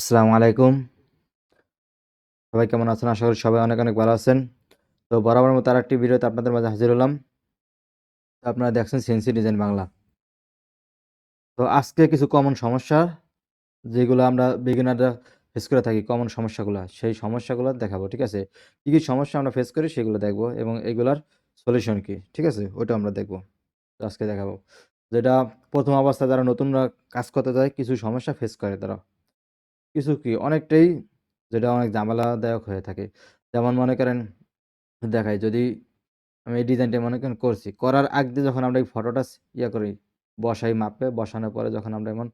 আসসালামু আলাইকুম। সবাই কেমন আছেন? আশা করি সবাই অনেক অনেক ভালো আছেন। তো বরাবর মতো আরেকটি ভিডিওতে আপনাদের মাঝে হাজির হলাম। তো আপনারা দেখছেন সিএনসি ডিজাইন বাংলা তো আজকে কিছু কমন সমস্যা, যেগুলো আমরা বিগিনাররা ফেস করে থাকি কমন সমস্যাগুলো, সেই সমস্যাগুলো দেখাবো, ঠিক আছে? কী কী সমস্যা আমরা ফেস করি সেগুলো দেখব এবং এগুলার সলিউশন কি, ঠিক আছে? ওটা আমরা দেখব। আজকে দেখাবো। যেটা প্রথম অবস্থায় যারা নতুনরা কাজ করতে যায়, কিছু সমস্যা ফেস করে তারা। কিছু কি? অনেকটাই যেটা অনেক ঝামেলাদায়ক হয়ে থাকে। যেমন মনে করেন, দেখাই যদি আমি এই ডিজাইনটা মনে করেন করছি, করার আগ যখন আমরা এই ফটোটা ইয়ে করি, বসাই মাপে, বসানোর পরে যখন আমরা এমন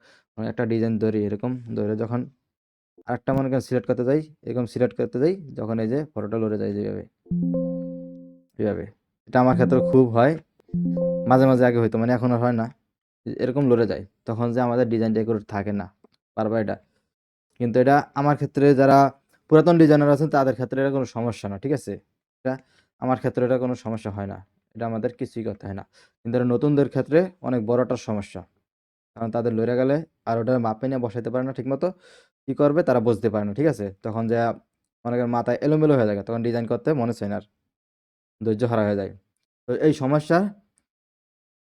একটা ডিজাইন ধরি, এরকম ধরে যখন আরেকটা মনে করেন সিলেক্ট করতে যাই, এরকম সিলেক্ট করতে যাই, যখন এই যে ফটোটা লড়ে যায় যেভাবে এইভাবে এটা আমার ক্ষেত্রে খুব হয়। মাঝে মাঝে আগে হইতো মানে এখন আর হয় না। এরকম লড়ে যায়, তখন যে আমাদের ডিজাইনটা করে থাকে না বারবার এটা? কিন্তু এটা আমার ক্ষেত্রে যারা পুরাতন ডিজাইনার আছেন, তাদের ক্ষেত্রে এটা কোনো সমস্যা না, ঠিক আছে? এটা আমার ক্ষেত্রে এটা কোনো সমস্যা হয় না, এটা আমাদের কিছুই করতে হয় না। কিন্তু এটা নতুনদের ক্ষেত্রে অনেক বড় একটা সমস্যা, কারণ তাদের লড়ে গেলে আর ওটা মাপে নিয়ে বসাইতে পারে না ঠিকমতো, কী করবে তারা বুঝতে পারে না, ঠিক আছে? তখন যা অনেকের মাথায় এলোমেলো হয়ে যায়, তখন ডিজাইন করতে মনে চায় না ধৈর্য হারা হয়ে যায়। তো এই সমস্যা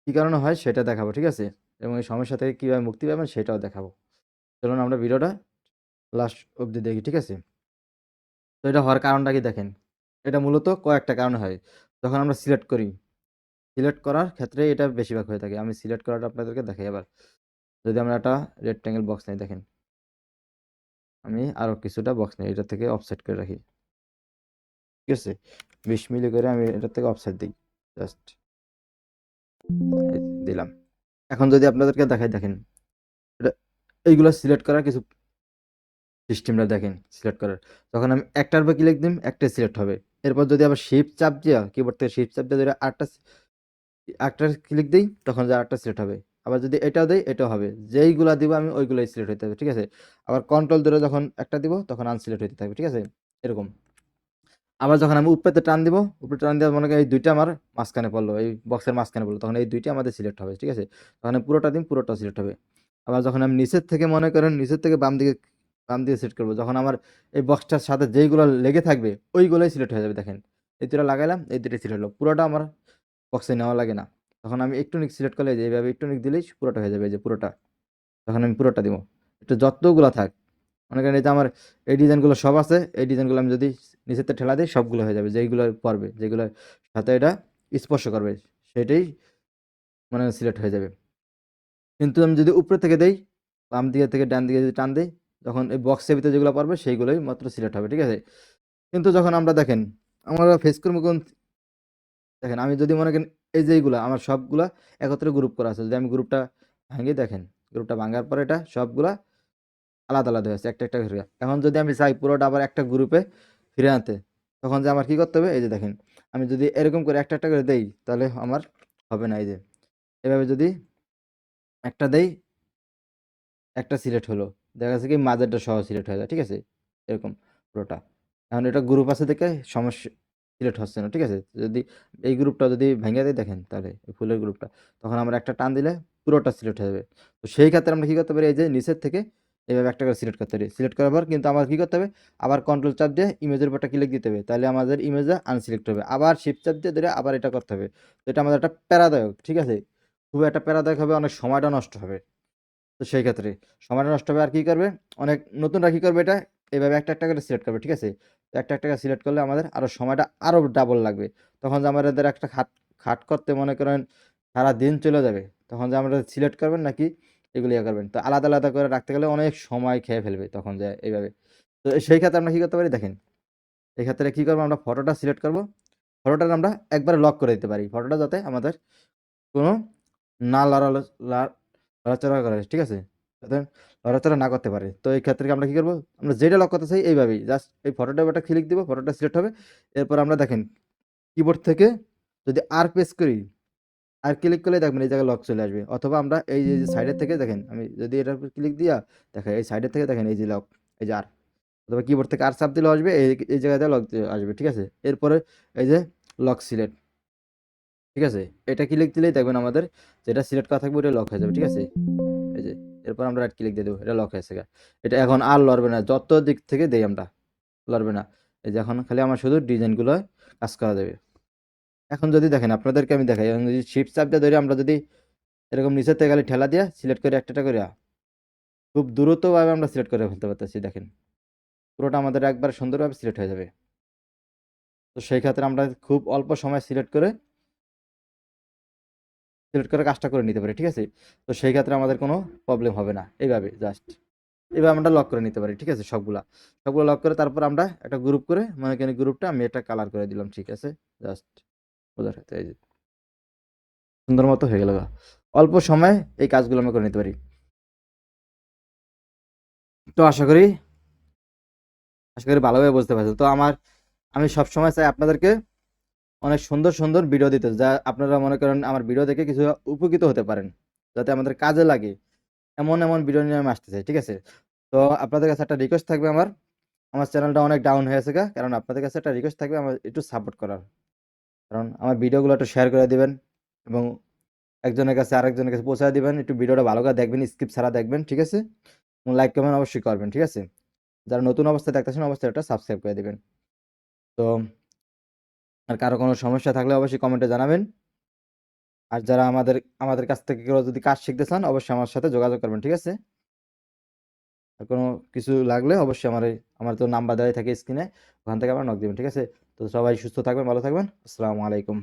কী কারণে হয় সেটা দেখাবো, ঠিক আছে? এবং এই সমস্যা থেকে কীভাবে মুক্তি পাবেন সেটাও দেখাবো। চলুন আমরা ভিডিওটা লাস্ট অবধি দেখি, ঠিক আছে? তো এটা হওয়ার কারণটা কি দেখেন? এটা মূলত কয়েকটা কারণে হয়। যখন আমরা সিলেক্ট করি সিলেক্ট করার ক্ষেত্রে এটা বেশিরভাগ হয়ে থাকে। আমি সিলেক্ট করাটা আপনাদেরকে দেখাই এবার। যদি আমরা একটা রেক্ট্যাঙ্গেল বক্স নেই, দেখেন। আমি আরও কিছুটা বক্স নেই এটা থেকে অফসেট করে রাখি। ঠিক আছে? বিশ মিলি করে আমি এটা থেকে অফসেট দিই। জাস্ট দিলাম। এখন যদি আপনাদেরকে দেখাই, দেখেন। এটা এইগুলো সিলেক্ট করার কিছু সিস্টেমটা দেখেন সিলেক্ট করার। তখন আমি একটার উপর ক্লিক দিম একটাই সিলেক্ট হবে। এরপর যদি আবার শিফট চাপ দিয়ে কিবোর্ড থেকে শিফট চাপ দিয়ে যদি আটটা একটা ক্লিক দিই, তখন যে আটটা সিলেক্ট হবে। আবার যদি এটাও দেই, এটাও হবে। যেইগুলা দিব আমি ওইগুলোই সিলেক্ট হতে হবে, ঠিক আছে? আবার কন্ট্রোল ধরে যখন একটা দিব, তখন আনসিলেক্ট হতে থাকবে, ঠিক আছে? এরকম। আবার যখন আমি উপরেতে টান দিব, উপরে টান দেওয়ার মনে করি এই দুইটা আমার মাঝখানে পড়ল, এই বক্সের মাঝখানে পড়ল, তখন এই দুইটা আমাদের সিলেক্ট হবে, ঠিক আছে? তখন পুরোটা দিন পুরোটা সিলেক্ট হবে। আবার যখন আমি নিচের থেকে মনে করেন, নিচের থেকে বাম দিকে বাম দিয়ে সিলেক্ট করব। যখন আমার এই বক্সটার সাথে যেইগুলো লেগে থাকবে, ওইগুলোই সিলেক্ট হয়ে যাবে, দেখেন। এই দুটো লাগাইলাম, এই দুটো সিলেক্ট হলো। পুরোটা আমার বক্সে নেওয়া লাগে না। তখন আমি একটু নিক সিলেক্ট করলে যে এইভাবে একটু নিক দিলেই পুরোটা হয়ে যাবে যে পুরোটা। তখন আমি পুরোটা দিব। একটু যতগুলো থাক, মনে করেন এই যে আমার এই ডিজাইনগুলো সব আছে, এই ডিজাইনগুলো আমি যদি নিচেতে ঠেলা দিই, সবগুলো হয়ে যাবে। যেইগুলো পড়বে যেগুলো সাথে এটা স্পর্শ করবে, সেটাই মানে সিলেক্ট হয়ে যাবে। কিন্তু আমি যদি উপরে থেকে দেই, বাম দিকে থেকে ডান দিকে যদি টান দিই যখন এই বক্সের ভিতরে যেগুলো পারবে সেইগুলোই মাত্র সিলেক্ট হবে, ঠিক আছে? কিন্তু যখন আমরা দেখেন, আমরা ফেস করব দেখেন, আমি যদি মনে করেন এই যে আমার সবগুলা একত্রে গ্রুপ করা আছে, যদি আমি গ্রুপটা ভাঙিয়ে দেখেন গ্রুপটা ভাঙার পরে এটা সবগুলা আলাদা আলাদা হয়েছে একটা একটা করে এখন যদি আমি চাই পুরোটা আবার একটা গ্রুপে ফিরে আনতে, তখন যে আমার কি করতে হবে? এই যে দেখেন, আমি যদি এরকম করে একটা একটা করে দেই, তাহলে আমার হবে না এই যে। এভাবে যদি একটা দেই, একটা সিলেক্ট হলো। দেখা যাচ্ছে কি মাঝেরটা সহ সিলেক্ট হয়ে যায়, ঠিক আছে? এরকম পুরোটা। এখন এটা গ্রুপ আছে দেখে সমস্যা সিলেক্ট হচ্ছে না, ঠিক আছে? যদি এই গ্রুপটা যদি ভেঙে দেয়, দেখেন তাহলে এই ফুলের গ্রুপটা তখন আমরা একটা টান দিলে পুরোটা সিলেক্ট হয়ে যাবে। তো সেই ক্ষেত্রে আমরা কী করতে পারি? এই যে নিচের থেকে এইভাবে একটা করে সিলেক্ট করতে পারি। সিলেক্ট করার পর কিন্তু আমার কী করতে হবে? আবার কন্ট্রোল চাপ দিয়ে ইমেজের উপরটা ক্লিক দিতে হবে। তাহলে আমাদের ইমেজটা আনসিলেক্ট হবে। আবার শিফট চাপ দিয়ে ধরে আবার এটা করতে হবে। তো এটা আমাদের একটা প্যারাদায়ক, ঠিক আছে? খুব একটা প্যারাদায়ক হবে, অনেক সময়টা নষ্ট হবে। তো সেই ক্ষেত্রে সময়টা নষ্ট হবে আর কী করবে? অনেক নতুনরা কী করবে এটা? এভাবে একটা একটা করে সিলেক্ট করবে, ঠিক আছে? একটা একটা করে সিলেক্ট করলে আমাদের আরও সময়টা আরও ডাবল লাগবে। তখন যে আমাদের একটা খাট খাট করতে মনে করেন সারা দিন চলে যাবে। তখন যে আমরা সিলেক্ট করবেন নাকি এগুলো ইয়ে করবেন। তো আলাদা আলাদা করে রাখতে গেলে অনেক সময় খেয়ে ফেলবে তখন যে এইভাবে। তো সেই ক্ষেত্রে আমরা কী করতে পারি? দেখেন, এই ক্ষেত্রে কী করব আমরা? ফটোটা সিলেক্ট করব। ফটোটা আমরা একবারে লক করে দিতে পারি। ফটোটা যাতে আমাদের কোনো না লড়া লড়াচড়া করে, ঠিক আছে? যাতে লড়াচড়া না করতে পারে। তো এই ক্ষেত্রে আমরা কী করব? আমরা যেটা লক করতে চাই এইভাবেই। জাস্ট এই ফটোটা একটা ক্লিক দিব ফটোটা সিলেক্ট হবে। এরপর আমরা দেখেন কিবোর্ড থেকে যদি আর প্রেস করি আর ক্লিক করলে দেখবেন এই জায়গায় লক চলে আসবে। অথবা আমরা এই যে সাইডের থেকে দেখেন, আমি যদি এটার ক্লিক দিয়া, দেখেন এই সাইডের থেকে দেখেন এই যে লক এই যে আর অথবা কিবোর্ড থেকে আর চাপ দিলে আসবে, এই এই জায়গাতে লক আসবে, ঠিক আছে? এরপরে এই যে লক সিলেক্ট ঠিক আছে? এটা ক্লিক দিলেই দেখবেন আমাদের যেটা সিলেক্ট করা থাকবে ওটা লক হয়ে যাবে, ঠিক আছে? এই যে, এরপর আমরা রাইট ক্লিক দিয়ে দেবো? এটা লক হয়েছে এটা এখন আর লড়বে না, যত দিক থেকে দেই আমরা, লড়বে না। এই যে এখন খালি আমার শুধু ডিজাইনগুলো কাজ করা যাবে এখন যদি দেখেন, আপনাদেরকে আমি দেখাই, এখন যদি শিফট চাপ দিয়ে ধরে আমরা যদি এরকম নিচের থেকে খালি ঠেলা দিয়ে সিলেক্ট করে একটা করে, খুব দ্রুতভাবে আমরা সিলেক্ট করে ফেলতে পারতেছি, দেখেন। পুরোটা আমাদের একবার সুন্দরভাবে সিলেক্ট হয়ে যাবে। তো সেই ক্ষেত্রে আমরা খুব অল্প সময় সিলেক্ট করে সিলেক্ট করে কাজটা করে নিতে পারি, ঠিক আছে? তো সেই ক্ষেত্রে আমাদের কোনো প্রবলেম হবে না, এইভাবে জাস্ট এইভাবে আমরা লক করে নিতে পারি, ঠিক আছে, সবগুলা। সবগুলো লক করে তারপর আমরা একটা গ্রুপ করে, মনে করেন গ্রুপটা আমি এটা কালার করে দিলাম, ঠিক আছে? জাস্ট বোঝার ক্ষেত্রে এই যে। সুন্দর মতো হয়ে গেল অল্প সময়ে এই কাজগুলো আমরা করে নিতে পারি। তো আশা করি আশা করি ভালোভাবে বুঝতে পারছেন। তো আমার, আমি সব সময় চাই আপনাদেরকে অনেক সুন্দর সুন্দর ভিডিও দিতে, যা আপনারা মনে করেন আমার ভিডিও দেখে কিছু উপকৃত হতে পারেন, যাতে আমাদের কাজে লাগে। এমন এমন ভিডিও নিয়ে আমি আসতে চাই ঠিক আছে? তো আপনাদের কাছে একটা রিকোয়েস্ট থাকবে আমার। আমার চ্যানেলটা অনেক ডাউন হয়েছে কারণ আপনাদের কাছে একটা রিকোয়েস্ট থাকবে আমার একটু সাপোর্ট করার। কারণ আমার ভিডিওগুলো একটু শেয়ার করে দিবেন এবং একজনের কাছে আরেকজনের কাছে পৌঁছায় দিবেন, একটু ভিডিওটা ভালো করে দেখবেন স্কিপ ছাড়া দেখবেন, ঠিক আছে? এবং লাইক কমেন্ট অবশ্যই করবেন, ঠিক আছে? যারা নতুন অবস্থায় দেখতেছেন, অবশ্যই একটা সাবস্ক্রাইব করে দেবেন। তো আর কারও কোনো সমস্যা থাকলে অবশ্যই কমেন্টে জানাবেন। আর যারা আমাদের আমাদের কাছ থেকে কেউ যদি কাজ শিখতে চান, অবশ্যই আমার সাথে যোগাযোগ করবেন, ঠিক আছে? আর কোনো কিছু লাগলে অবশ্যই আমার আমার তো নাম্বার দেওয়াই থাকে স্ক্রিনে ওখান থেকে আমার নক দেবেন, ঠিক আছে? তো সবাই সুস্থ থাকবেন, ভালো থাকবেন। আসসালামু আলাইকুম।